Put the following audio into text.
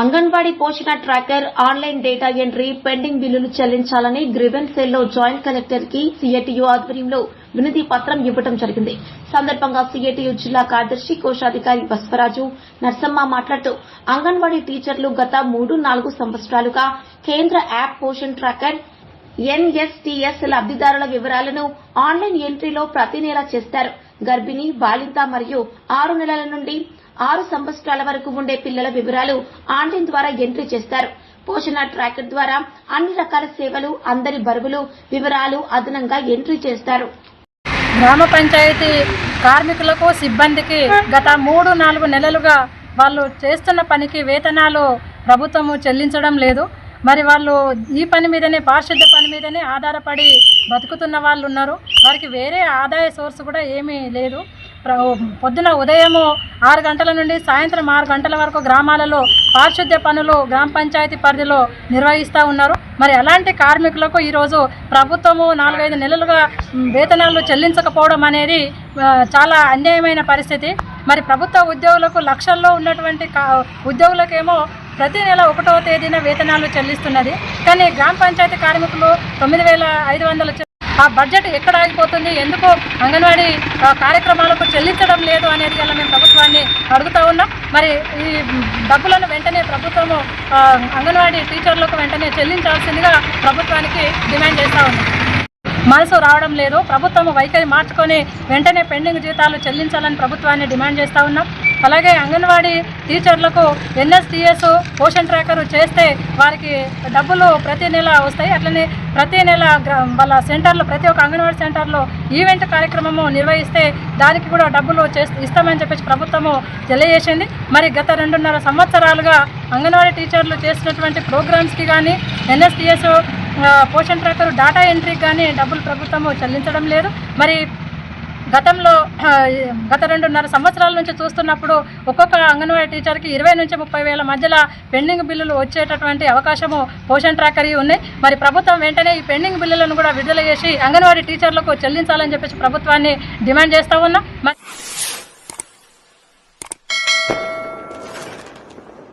Anganwadi Poshan tracker online data entry pending బిల్లులు చెల్లించాలని grievance సెల్లో జాయింట్ కలెక్టర్కి సిఐటియు ఆధ్వర్యంలో వినతి పత్రం ఇవ్వడం జరిగింది. సందర్భంగా సిఐటియు జిల్లా కార్యదర్శి కోశాధికారి బస్వరాజు నర్సమ్మ మాట్లాడుతూ అంగన్వాడీ టీచర్లు గత మూడు నాలుగు సంవత్సరాలుగా కేంద్ర యాప్ పోషన్ ట్రాకర్ ఎన్ఎస్టీఎస్ లబ్దిదారుల వివరాలను ఆన్లైన్ ఎంట్రీలో ప్రతి నెల చేస్తారు. గర్భిణి బాలింత మరియు ఆరు నెలల నుండి ఆరు సంవత్సరాల వరకు ఉండే పిల్లల వివరాలు ఆన్లైన్ ద్వారా ఎంట్రీ చేస్తారు. పోషణ ట్రాకర్ ద్వారా అన్ని రకాల సేవలు అందరి బరువులు వివరాలు అదనంగా ఎంట్రీ చేస్తారు. గ్రామ పంచాయతీ కార్మికులకు సిబ్బందికి గత మూడు నాలుగు నెలలుగా వాళ్ళు చేస్తున్న పనికి వేతనాలు ప్రభుత్వము చెల్లించడం లేదు. మరి వాళ్ళు ఈ పని మీదనే పారిశుద్ధ్య పని మీదనే ఆధారపడి బతుకుతున్న వాళ్ళు ఉన్నారు. వారికి వేరే ఆదాయ సోర్స్ కూడా ఏమీ లేదు. పొద్దున ఉదయము ఆరు గంటల నుండి సాయంత్రం ఆరు గంటల వరకు గ్రామాలలో పారిశుద్ధ్య పనులు గ్రామ పంచాయతీ పరిధిలో నిర్వహిస్తూ ఉన్నారు. మరి అలాంటి కార్మికులకు ఈరోజు ప్రభుత్వము నాలుగైదు నెలలుగా వేతనాలు చెల్లించకపోవడం అనేది చాలా అన్యాయమైన పరిస్థితి. మరి ప్రభుత్వ ఉద్యోగులకు లక్షల్లో ఉన్నటువంటి కా ఉద్యోగులకేమో ప్రతి నెల ఒకటవ తేదీన వేతనాలు చెల్లిస్తున్నది. కానీ గ్రామ పంచాయతీ కార్మికులు తొమ్మిది వేల ఐదు వందల చె- ఆ బడ్జెట్ ఎక్కడ ఆగిపోతుంది ఎందుకు అంగన్వాడీ కార్యక్రమాలకు చెల్లించడం లేదు అనేది ఇలా మేము ప్రభుత్వాన్ని అడుగుతా ఉన్నాం. మరి ఈ డబ్బులను వెంటనే ప్రభుత్వము అంగన్వాడీ టీచర్లకు వెంటనే చెల్లించాల్సిందిగా ప్రభుత్వానికి డిమాండ్ చేస్తూ ఉన్నాం. మనసు రావడం లేదు. ప్రభుత్వం వైఖరి మార్చుకొని వెంటనే పెండింగ్ జీతాలు చెల్లించాలని ప్రభుత్వాన్ని డిమాండ్ చేస్తూ ఉన్నాం. అలాగే అంగన్వాడీ టీచర్లకు ఎన్ఎస్టీఎస్ పోషన్ ట్రాకర్ చేస్తే వారికి డబ్బులు ప్రతి నెల వస్తాయి. అట్లనే ప్రతి నెల వాళ్ళ సెంటర్లో ప్రతి ఒక్క అంగన్వాడీ సెంటర్లో ఈవెంట్ కార్యక్రమము నిర్వహిస్తే దానికి కూడా డబ్బులు ఇస్తామని చెప్పేసి ప్రభుత్వము తెలియజేసింది. మరి గత రెండున్నర సంవత్సరాలుగా అంగన్వాడీ టీచర్లు చేసినటువంటి ప్రోగ్రామ్స్కి కానీ ఎన్ఎస్టీఎస్ పోషన్ ట్రాకర్ డాటా ఎంట్రీకి కానీ డబ్బులు ప్రభుత్వము చెల్లించడం లేదు. మరి గతంలో గత రెండున్నర సంవత్సరాల నుంచి చూస్తున్నప్పుడు ఒక్కొక్క అంగన్వాడీ టీచర్కి ఇరవై నుంచి ముప్పై వేల మధ్యలో పెండింగ్ బిల్లులు వచ్చేటటువంటి అవకాశము పోషన్ ట్రాకర్ ఉన్నాయి. మరి ప్రభుత్వం వెంటనే ఈ పెండింగ్ బిల్లులను కూడా విడుదల చేసి అంగన్వాడీ టీచర్లకు చెల్లించాలని చెప్పేసి ప్రభుత్వాన్ని డిమాండ్ చేస్తూ ఉన్నాం.